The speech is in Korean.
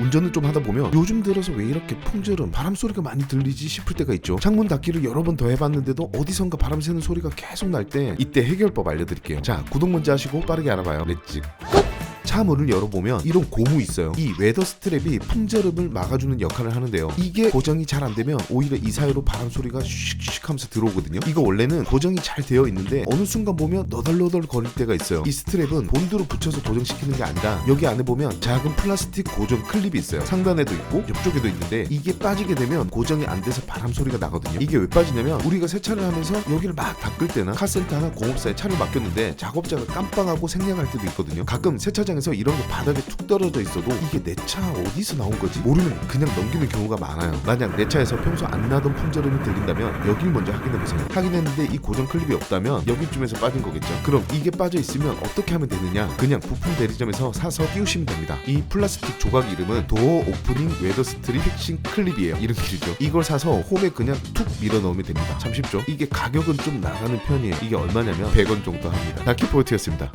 운전을 좀 하다 보면 요즘 들어서 왜 이렇게 풍절음 바람 소리가 많이 들리지 싶을 때가 있죠. 창문 닫기를 여러 번 더 해봤는데도 어디선가 바람 새는 소리가 계속 날 때 이때 해결법 알려드릴게요. 자 구독 먼저 하시고 빠르게 알아봐요. 렛츠 고! 차 문을 열어보면 이런 고무 있어요. 이 웨더 스트랩이 풍절음을 막아주는 역할을 하는데요. 이게 고정이 잘 안 되면 오히려 이 사이로 바람 소리가 슉슉 하면서 들어오거든요. 이거 원래는 고정이 잘 되어 있는데 어느 순간 보면 너덜너덜 거릴 때가 있어요. 이 스트랩은 본드로 붙여서 고정시키는 게 아니라 여기 안에 보면 작은 플라스틱 고정 클립이 있어요. 상단에도 있고 옆쪽에도 있는데 이게 빠지게 되면 고정이 안 돼서 바람 소리가 나거든요. 이게 왜 빠지냐면 우리가 세차를 하면서 여기를 막 닦을 때나 카센터나 공업사에 차를 맡겼는데 작업자가 깜빡하고 생략할 때도 있거든요. 가끔 세차장 에서 이런 거 바닥에 툭 떨어져 있어도 이게 내 차 어디서 나온 거지 모르면 그냥 넘기는 경우가 많아요. 만약 내 차에서 평소 안 나던 풍절음이 들린다면 여길 먼저 확인해 보세요. 확인했는데 이 고정 클립이 없다면 여기쯤에서 빠진 거겠죠. 그럼 이게 빠져 있으면 어떻게 하면 되느냐? 그냥 부품 대리점에서 사서 끼우시면 됩니다. 이 플라스틱 조각 이름은 도어 오프닝 웨더 스트립 픽싱 클립이에요. 이름 길죠. 이걸 사서 홈에 그냥 툭 밀어 넣으면 됩니다. 참 쉽죠? 이게 가격은 좀 나가는 편이에요. 이게 얼마냐면 100원 정도 합니다. 다키포트였습니다.